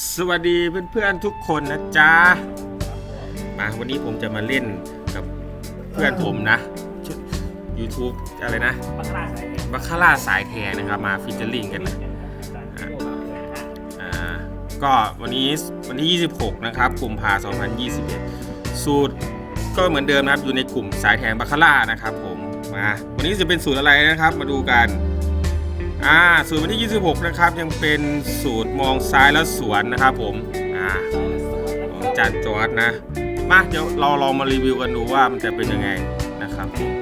สวัสดีเพื่อนๆทุกคนนะจ๊ะ มาวันนี้ผมจะมาเล่นกับเพื่อนผมนะ YouTube อะไรนะบัคลาคาร่าสายแทนนะครับ มาฟิชเจอริงกันนะอ่าก็วันนี้วันที่ 26 นะครับกุมภา2021 สูตรก็เหมือนเดิมนะครับอยู่ในกลุ่มสายแทงบัคคาร่านะครับผมมาวันนี้จะเป็นสูตรอะไรนะครับ มาดูกัน อ่าสูตรวันที่ 26 นะครับ ยังเป็นสูตรมองซ้ายแล้วสวนนะครับผมอ่าของจานจอร์ดนะ มาเดี๋ยวเราลองมารีวิวกันดูว่ามันจะเป็นยังไงนะครับผม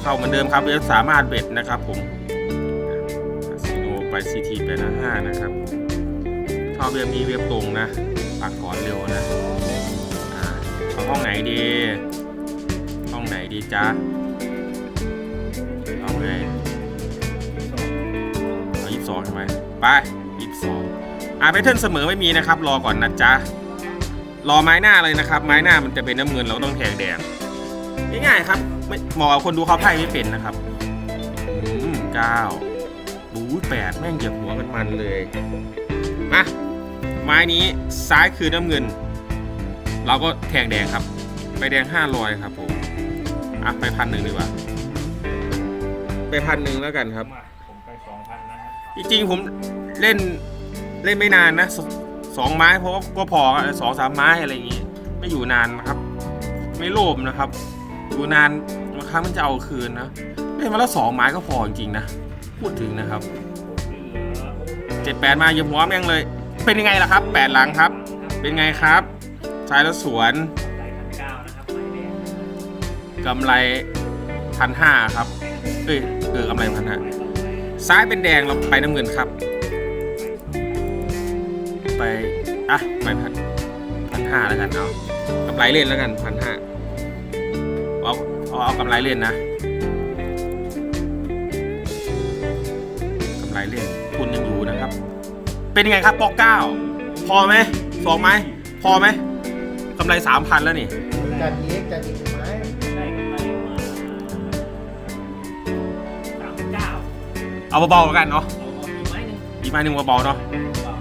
เข้าเหมือนเดิมครับเว็บสามารถเบ็ดนะครับผมซีโนไปซีทีไปนะห้านะครับชอบเว็บนี้เว็บตรงนะปากก่อนเร็วนะอ่าเอาห้องไหนดี ห้องไหนดีจ๊ะเอา ไหมไปยี่สิบสองอ่าแพทเทิร์นเสมอไม่มีนะครับ รอก่อนนะจ๊ะ รอไม้หน้าเลยนะครับ ไม้หน้ามันจะเป็นน้ำเงินเราต้องแทงแดงง่ายๆครับไม่เหมาะกับคนดูเขาไพ่ไม่เป็นนะครับอืมเก้าบู๊แปดแม่งเหยียบหัวกันมันเลยมาไม้นี้ซ้ายคือน้ำเงิน เราก็แทงแดงครับไปแดงห้าร้อยครับผมอะไปพันหนึ่งดีกว่าไปพันหนึ่งแล้วกันครับ ผมไปสองพัน จริงๆผมเล่นเล่นไม่นานนะสสองไม้เพราะว่าก็พอสองสามไม้อะไรอย่างงี้ ไม่อยู่นานนะครับ ไม่โลภนะครับ อยู่นานบางครั้งมันจะเอาคืนนะเล่นมาแล้วสองไม้ก็พอจริงๆนะพูดถึงนะครับเจ็ดแปดมาเยียบหัวแม่งเลย เป็นยังไงล่ะครับแปดหลังครับ เป็นไงครับชายแล้วสวนได้พันเก้านะครับไม้แดงกำไรพันห้าครับ เอ้ยเออกำไรพันห้า ซ้ายเป็นแดงเราไปน้ำเงินครับ ไป อะ ไปพันพันห้าแล้วกันเอากำไรเล่นแล้วกันพันห้าเอาเอาเอากำไรเล่นนะกำไรเล่นทุนยังอยู่นะครับ เป็นยังไงครับปอกเก้าพอไหมสองไหมพอไหมกำไรสามพันแล้วนี่จัดอีกจัดอีกไหม เอาเบาๆแล้วกันเนาะเอาเอาอีกไม้หนึ่งอีกไม้หนึ่งเบาๆเนาะ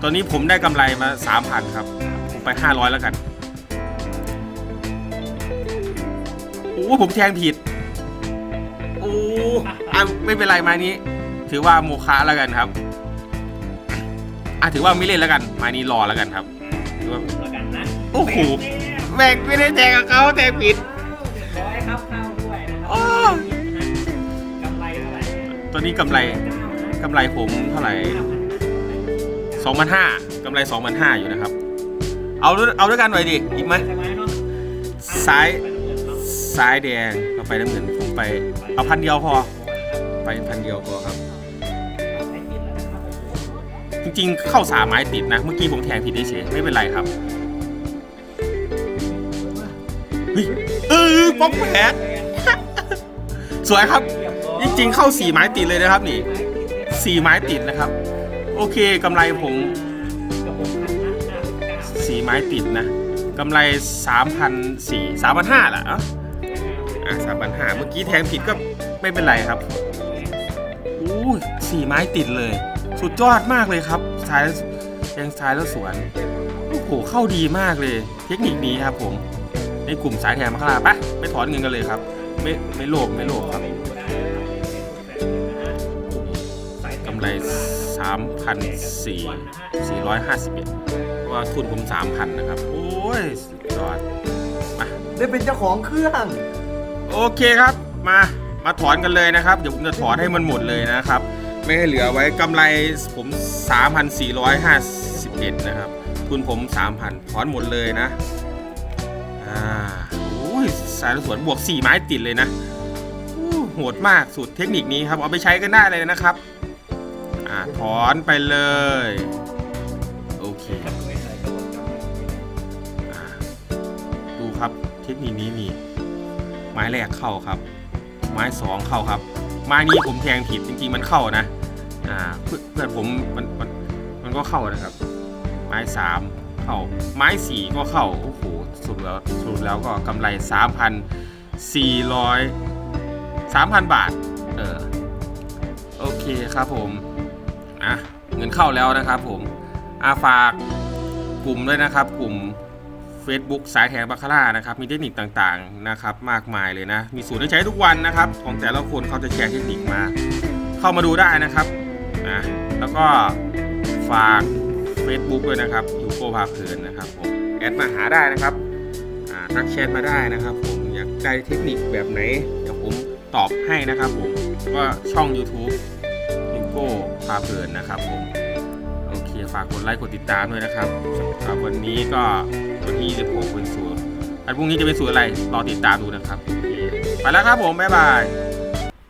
ตอนนี้ผมได้กำไรมาสามพันครับ ผมไปห้าร้อยแล้วกันโอ้ผมแทงผิดโอ้อะไม่เป็นไรไม้นี้ ถือว่าโมฆะแล้วกันครับอะถือว่าไม่เล่นแล้วกันไม้นี้รอแล้วกันครับถือว่าแล้วกันนะโอ้โหแม่งแม่งไม่ได้แทงกับเขาแทงผิดเรียบร้อยครับเข้าด้วยนะครัโอ้กำไรเท่าไหร่ตอนนี้กำไรเกำไรผมเท่าไหร่สองพันห้ากำไรสองพันห้าอยู่นะครับ เอาด้วยเอาด้วยกันหน่อยดิอีกไหมซ้ายซ้ายแดงเราไปน้ำเงินผมไป เอาพันเดียวพอ ไปพันเดียวพอครับ จริงๆ เข้าสามไม้ติดนะ เมื่อกี้ผมแทงผิดเฉยๆไม่เป็นไรครับเฮ้ยเออป๊อกแผลสวยครับ จริงๆ เข้าสี่ไม้ติดเลยนะครับนี่ สี่ไม้ติดนะครับ โอเคกำไรผมสี่ไม้ติดนะกำไรสามพันสี่สามพันห้าแหละอะอะสามพันห้าเมื่อกี้แทงผิดก็ไม่เป็นไรครับอู้สี่ไม้ติดเลย สุดยอดมากเลยครับซ้ายแทงซ้ายแล้วสวนโอ้โหเข้าดีมากเลย เทคนิคนี้ครับผม ในกลุ่มสายแทงมาคลาปะไปถอนเงินกันเลยครับ ไม่ไม่โลภไม่โลภครับ 3,400 451 เพราะว่าทุนผม 3,000 นะครับ โอ้ยสุดยอดมาได้เป็นเจ้าของเครื่อง โอเคครับ มา มาถอนกันเลยนะครับ เดี๋ยวผมจะถอนให้มันหมดเลยนะครับ ไม่ให้เหลือไว้กำไรผม 3,451 นะครับ ทุนผม 3,000 ถอนหมดเลยนะ อ่าโอ้ยสายสวนบวก 4 ไม้ติดเลยนะอู้โหดมากสูตรเทคนิคนี้ครับ เอาไปใช้กันได้เลยนะครับ อ่าถอนไปเลย โอเคอ่าดูครับเทคนิคนี้นี่ ไม้แรกเข้าครับ ไม้สองเข้าครับ ไม้นี้ผมแทงผิดจริงๆมันเข้านะ อ่าเพื่อนเพื่อนผมมันมันมันก็เข้านะครับ ไม้สามเข้า ไม้สี่ก็เข้า โอ้โหสรุปแล้วสรุปแล้วก็กำไรสามพันสี่ร้อยสามพันบาท เออ โอเคครับผม อะเงินเข้าแล้วนะครับผมอาฝากกลุ่มด้วยนะครับ กลุ่ม Facebook สายแทงบาคาร่านะครับ มีเทคนิคต่างๆนะครับ มากมายเลยนะ มีสูตรให้ใช้ทุกวันนะครับ ของแต่ละคนเขาจะแชร์เทคนิคมา เข้ามาดูได้นะครับนะแล้วก็ฝาก Facebook ด้วยนะครับยูโกพาเพลินนะครับผมแอดมาหาได้นะครับทักแชทมาได้นะครับผมอยากได้เทคนิคแบบไหนเดี๋ยวผมตอบให้นะครับผมวก็ช่อง YouTube โกพาเพลินนะครับผมโอเคฝากกดไลค์กดติดตามด้วยนะครับสำหรับวันนี้ก็วันที่26เป็นสูตรอันพรุ่งนี้จะเป็นสูตรอะไรรอติดตามดูนะครับไปแล้วครับผมบ๊ายบาย